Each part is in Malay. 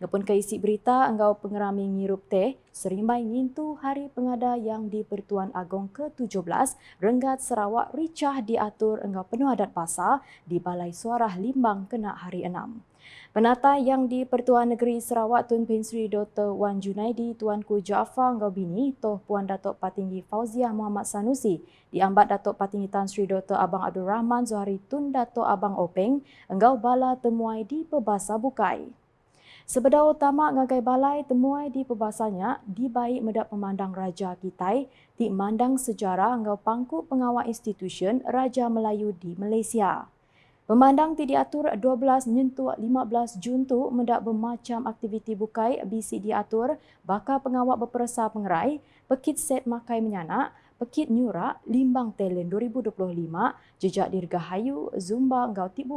Ngapun keisi berita engkau pengerami ngirup teh serimbai ngintu hari pengada yang di Pertuan Agong ke-17 Renggat Sarawak ricah diatur engkau penuh adat pasar di Balai Suarah Limbang kena hari enam. Penata yang di Pertuan Negeri Sarawak Tun Bin Sri Dr. Wan Junaidi Tuanku Jaafar Ngaubini Toh Puan Datuk Patinggi Fauziah Muhammad Sanusi diambat Datuk Patinggi Tan Sri Dr. Abang Abdul Rahman Zuhari Tun Datuk Abang Openg enggau bala temuai di Pebasa Bukai. Sebedau utama ngagai balai temuai di pebasanya di baik medap pemandang Raja Kitai di mandang sejarah enggau pangku pengawal institusi Raja Melayu di Malaysia. Pemandang ti diatur 12 nyentuh 15 Jun tu mendak bermacam aktiviti bukai BC diatur bakal pengawal berperasa pengerai, pekit set makai menyanak, pekit nyura, limbang talent 2025, jejak dirgahayu, zumba ngau ti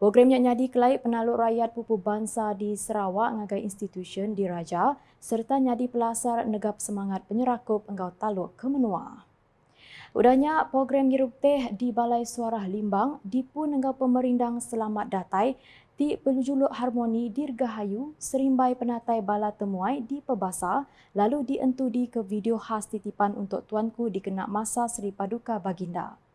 bukai. Programnya nyadi kelai penaluk rakyat pupu bangsa di Sarawak ngagai institusi di Raja serta nyadi pelasar negap semangat penyerakup engkau taluk ke menua. Udahnya program Girup Teh di Balai Suara Limbang dipun dengan pemerindang Selamat Datai di penjuluk harmoni Dirgahayu serimbai penatai bala temuai di Pebasa lalu dientudi ke video khas titipan untuk tuanku dikenak masa Seri Paduka Baginda.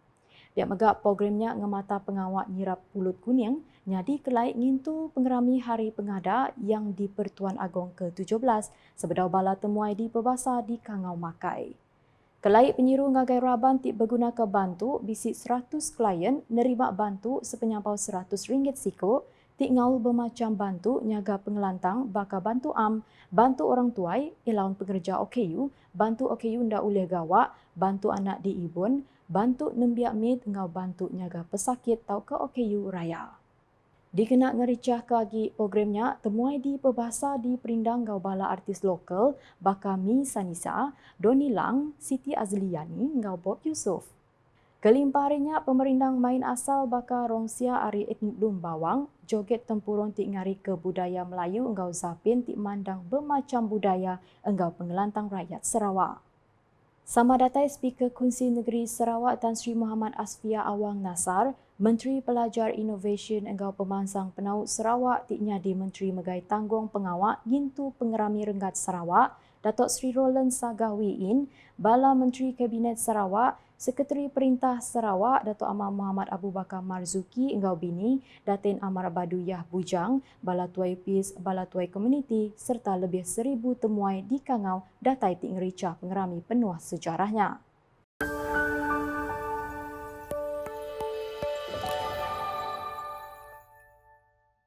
Biar megak programnya ngemata pengawak nyirap pulut kuning nyadi kelai ngintu pengerami hari pengada yang di Pertuan Agong ke-17 sebedau bala temuai di Pebasa di Kangau Makai. Kelai penyiru ngagai raban ti berguna ke bantu bisi 100 klien nerima bantu sepenyampau RM100 siko ti ngaul bermacam bantu nyaga pengelantang baka bantu am, bantu orang tuai, ilaun pekerja OKU, bantu OKU ndak uleh gawa, bantu anak di ibun, bantu nembiak mit ngau bantu nyaga pesakit tau ke OKU raya. Dikenak ngericah kagi programnya temuai di pebahasa di perindang gau bala artis lokal Bakami Sanisa, Doni Lang, Siti Azliani, gau Bob Yusof. Kelimparinya pemerindang main asal baka rongsia ari lum bawang, joget tempurun ti ngari ke budaya Melayu engau zapin ti mandang bermacam budaya engau pengelantang rakyat Sarawak. Sama datai Speaker Kunsi Negeri Sarawak Tan Sri Muhammad Asfia Awang Nasar, Menteri Pelajar Innovation Engau Pemansang Penaut Sarawak Tiknya di Menteri Megai Tanggung Pengawak Gintu Pengerami Renggat Sarawak, Datuk Sri Roland Sagawiin, Bala Menteri Kabinet Sarawak, Sekretari Perintah Sarawak Datuk Amar Muhammad Abu Bakar Marzuki Engau Bini, Datin Amar Baduyah Bujang, Bala Tuai PIS, Bala Tuai Community serta lebih seribu temuai di Kangau datai Ting Rica pengerami penuh sejarahnya.